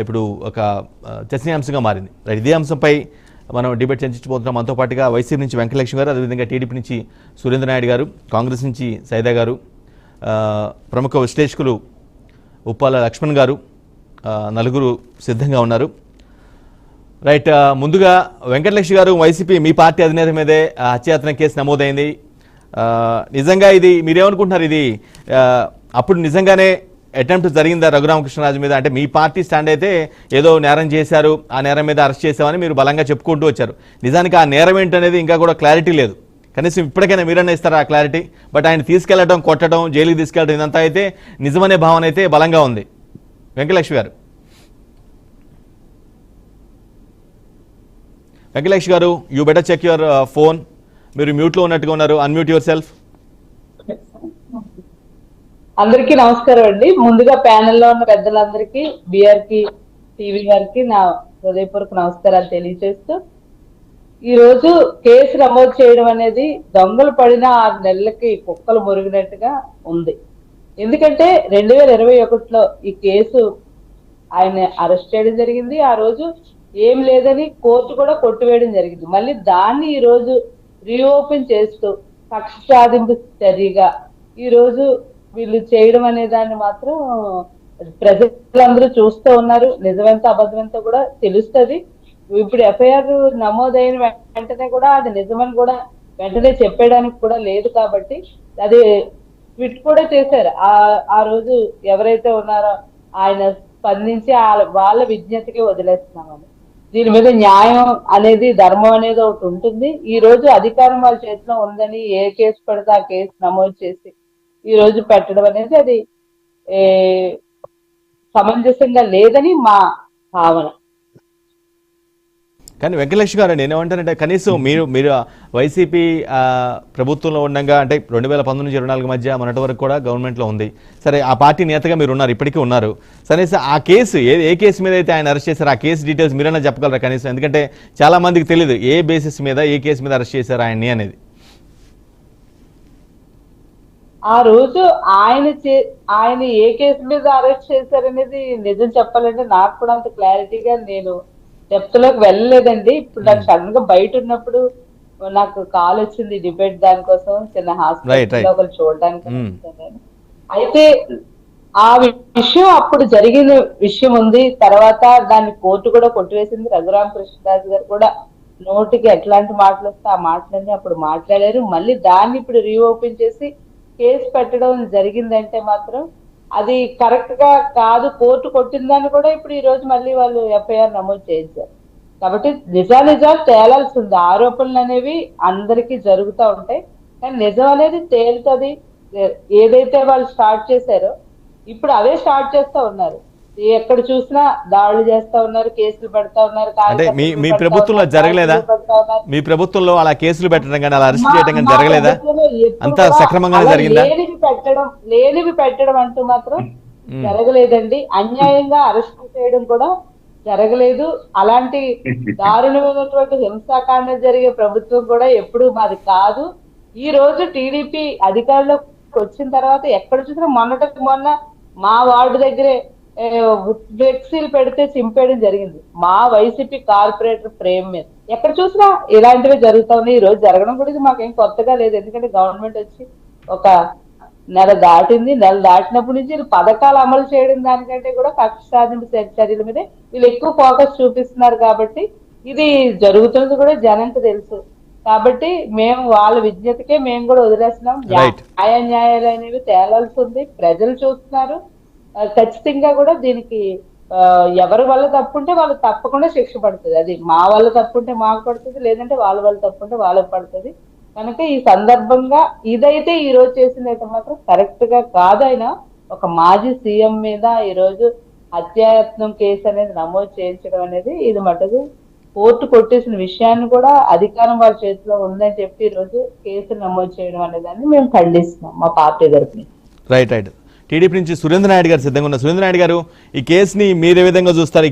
ఇప్పుడు ఒక చర్చనీయాంశంగా మారింది. రైట్ ఇదే అంశంపై మనం డిబేట్ చర్చించబోతున్నాం. మనతో పాటుగా వైసీపీ నుంచి వెంకటలక్ష్మి గారు అదేవిధంగా టీడీపీ నుంచి సురేంద్ర నాయుడు గారు కాంగ్రెస్ నుంచి సైదా గారు ప్రముఖ విశ్లేషకులు ఉప్పాల లక్ష్మణ్ గారు నలుగురు సిద్ధంగా ఉన్నారు. రైట్ ముందుగా వెంకటలక్ష్మి గారు వైసీపీ మీ పార్టీ అధినేత మీదే ఆ, కేసు నమోదైంది. నిజంగా ఇది మీరేమనుకుంటున్నారు ఇది? అప్పుడు నిజంగానే అటెంప్ట్ జరిగిందా రఘురామకృష్ణరాజు మీద? అంటే మీ పార్టీ స్టాండ్ అయితే ఏదో నేరం చేశారు ఆ నేరం మీద అరెస్ట్ చేశామని మీరు బలంగా చెప్పుకుంటూ వచ్చారు. నిజానికి ఆ నేరం ఏంటనేది ఇంకా కూడా క్లారిటీ లేదు. కనీసం ఇప్పటికైనా మీరన్నా ఇస్తారా ఆ క్లారిటీ? బట్ ఆయన తీసుకెళ్ళడం కొట్టడం జైలుకి తీసుకెళ్ళడం ఇదంతా అయితే నిజమనే భావన అయితే బలంగా ఉంది. Venkatalakshmi garu. Venkatesh garu you better check your phone మీరు మ్యూట్లో ఉన్నట్టుగా ఉన్నారు. అన్మ్యూట్ యువర్ సెల్ఫ్ అందరికీ నమస్కారం అండి. ముందుగా ప్యానెల్లో ఉన్న పెద్దలందరికీ బిఆర్కి టీవీ గారికి నా హృదయపూర్వక నమస్కారాలు తెలియజేస్తూ ఈ రోజు కేసు నమోదు చేయడం అనేది దొంగలు పడిన ఆరు నెలలకి కుక్కలు మురిగినట్టుగా ఉంది. ఎందుకంటే రెండు వేల ఇరవై ఒకటిలో ఈ కేసు ఆయన అరెస్ట్ చేయడం జరిగింది. ఆ రోజు ఏం లేదని కోర్టు కూడా కొట్టివేయడం జరిగింది. మళ్ళీ దాన్ని ఈ రోజు రీఓపెన్ చేస్తూ కక్ష సాధింపు చర్యగా ఈ రోజు వీళ్ళు చేయడం అనే దాన్ని మాత్రం ప్రజలందరూ చూస్తూ ఉన్నారు. నిజమెంత అబద్ధమెంత కూడా తెలుస్తది. ఇప్పుడు ఎఫ్ఐఆర్ నమోదైన వెంటనే కూడా అది నిజమని కూడా వెంటనే చెప్పేయడానికి కూడా లేదు కాబట్టి అది ట్విట్ కూడా చేశారు. ఆ ఆ రోజు ఎవరైతే ఉన్నారో ఆయన స్పందించి వాళ్ళ విజ్ఞతకి వదిలేస్తున్నామని దీని మీద న్యాయం అనేది ధర్మం అనేది ఒకటి ఉంటుంది. ఈ రోజు అధికారం వాళ్ళ చేతిలో ఉందని ఏ కేసు పడితే ఆ కేసు నమోదు చేసి ఈ రోజు పెట్టడం అనేది అది సమంజసంగా లేదని మా భావన. కానీ వెంకటలక్ష్మి గారు నేనేమంటానంటే కనీసం మీరు మీరు వైసీపీ ఆ, ప్రభుత్వంలో ఉండగా అంటే రెండు వేల పంతొమ్మిది నుంచి ఇరవై నాలుగు మధ్య మొన్నటి వరకు కూడా గవర్నమెంట్లో ఉంది. సరే ఆ పార్టీ నేతగా మీరు ఉన్నారు ఇప్పటికీ ఉన్నారు. సరే సార్ ఆ కేసు ఏ ఏ కేసు మీద అయితే ఆయన అరెస్ట్ చేశారు ఆ కేసు డీటెయిల్స్ మీరైనా చెప్పగలరా కనీసం? ఎందుకంటే చాలా మందికి తెలియదు ఏ బేసిస్ మీద ఏ కేసు మీద అరెస్ట్ చేశారు ఆయన్ని అనేది. ఆ రోజు ఆయన చే ఆయన ఏ కేసు మీద అరెస్ట్ చేశారనేది నిజం చెప్పాలంటే నాకు కూడా అంత క్లారిటీగా నేను డెప్త్లోకి వెళ్ళలేదండి. ఇప్పుడు నాకు సడన్గా బయట ఉన్నప్పుడు నాకు కాల్ వచ్చింది డిబేట్ దానికోసం చిన్న హాస్పిటల్ ఒకరు చూడడానికి. అయితే ఆ విషయం అప్పుడు జరిగిన విషయం ఉంది. తర్వాత దాన్ని కోర్టు కూడా కొట్టివేసింది రఘురామ కృష్ణరాజు గారు కూడా. నోటికి ఎట్లాంటి మాటలు వస్తే ఆ మాటలన్నీ అప్పుడు మాట్లాడారు. మళ్ళీ దాన్ని ఇప్పుడు రీఓపెన్ చేసి కేసు పెట్టడం జరిగిందంటే మాత్రం అది కరెక్ట్గా కాదు కోర్టు కొట్టిందని కూడా ఇప్పుడు ఈ రోజు మళ్ళీ వాళ్ళు ఎఫ్ఐఆర్ నమోదు చేయించారు. కాబట్టి నిజానిజాలు తేలాల్సి ఉంది ఆరోపణలు అనేవి అందరికీ జరుగుతూ ఉంటాయి. కానీ నిజం అనేది తేలుతుంది. ఏదైతే వాళ్ళు స్టార్ట్ చేశారో ఇప్పుడు అవే స్టార్ట్ చేస్తా ఉన్నారు. ఎక్కడ చూసినా దాడులు చేస్తా ఉన్నారు కేసులు పెడతా ఉన్నారు అంటే మీ ప్రభుత్వంలో జరగలేదా. మీ ప్రభుత్వంలో అలా కేసులు పెట్టడం కానీ అలా అరెస్ట్ చేయడం కానీ జరగలేదా? అంతా సక్రమంగానే అలా జరిగిందా? లేనివి పెట్టడం లేనివి పెట్టడం అంటూ మాత్రం. జరగలేదండి. అన్యాయంగా అరెస్ట్ చేయడం కూడా జరగలేదు. అలాంటి దారుణమైనటువంటి హింసాకాండ జరిగే ప్రభుత్వం కూడా ఎప్పుడు మాది కాదు. ఈ రోజు టీడీపీ అధికారంలోకి వచ్చిన తర్వాత ఎక్కడ చూసినా మొన్నటికి మొన్న మా వార్డు దగ్గరే ఫ్లెక్సీలు పెడితే చింపేయడం జరిగింది. మా వైసీపీ కార్పొరేటర్ ప్రేమ్ మీద. ఎక్కడ చూసినా ఇలాంటివి జరుగుతా ఉన్నాయి. ఈ రోజు జరగడం కూడా ఇది మాకేం కొత్తగా లేదు. ఎందుకంటే గవర్నమెంట్ వచ్చి ఒక నెల దాటింది. నెల దాటినప్పటి నుంచి వీళ్ళు పథకాలు అమలు చేయడం దానికంటే కూడా కక్ష సాధింపు చర్య- చర్యల మీద వీళ్ళు ఎక్కువ ఫోకస్ చూపిస్తున్నారు కాబట్టి ఇది జరుగుతుంది కూడా జనంకి తెలుసు. కాబట్టి మేము వాళ్ళ విజ్ఞతకే మేము కూడా వదిలేస్తున్నాం. న్యాయ న్యాయాలు అనేవి తేలాల్సి ఉంది. ప్రజలు చూస్తున్నారు. ఖచ్చితంగా కూడా దీనికి ఎవరి వల్ల తప్పుంటే వాళ్ళు తప్పకుండా శిక్ష పడుతుంది. అది మా వల్ల తప్పుంటే మాకు పడుతుంది లేదంటే వాళ్ళ వల్ల తప్పుంటే వాళ్ళకి పడుతుంది. కనుక ఈ సందర్భంగా ఇదైతే ఈ రోజు చేసింది అయితే మాత్రం కరెక్ట్గా కాదైనా ఒక మాజీ సీఎం మీద ఈ రోజు హత్యాయత్నం కేసు అనేది నమోదు చేయించడం అనేది ఇది మటుకు కోర్టు కొట్టేసిన విషయాన్ని కూడా అధికారం వాళ్ళ చేతిలో ఉందని చెప్పి ఈ రోజు కేసు నమోదు చేయడం అనేదాన్ని మేము ఖండిస్తున్నాం మా పార్టీ తరఫున. రైట్ రైట్ టీడీపీ నుంచి సురేంద్ర నాయుడు గారు సిద్ధంగా ఉన్నారు. సురేంద్ర నాయుడు గారు ఈ కేసుని మీరు ఏ విధంగా చూస్తారు?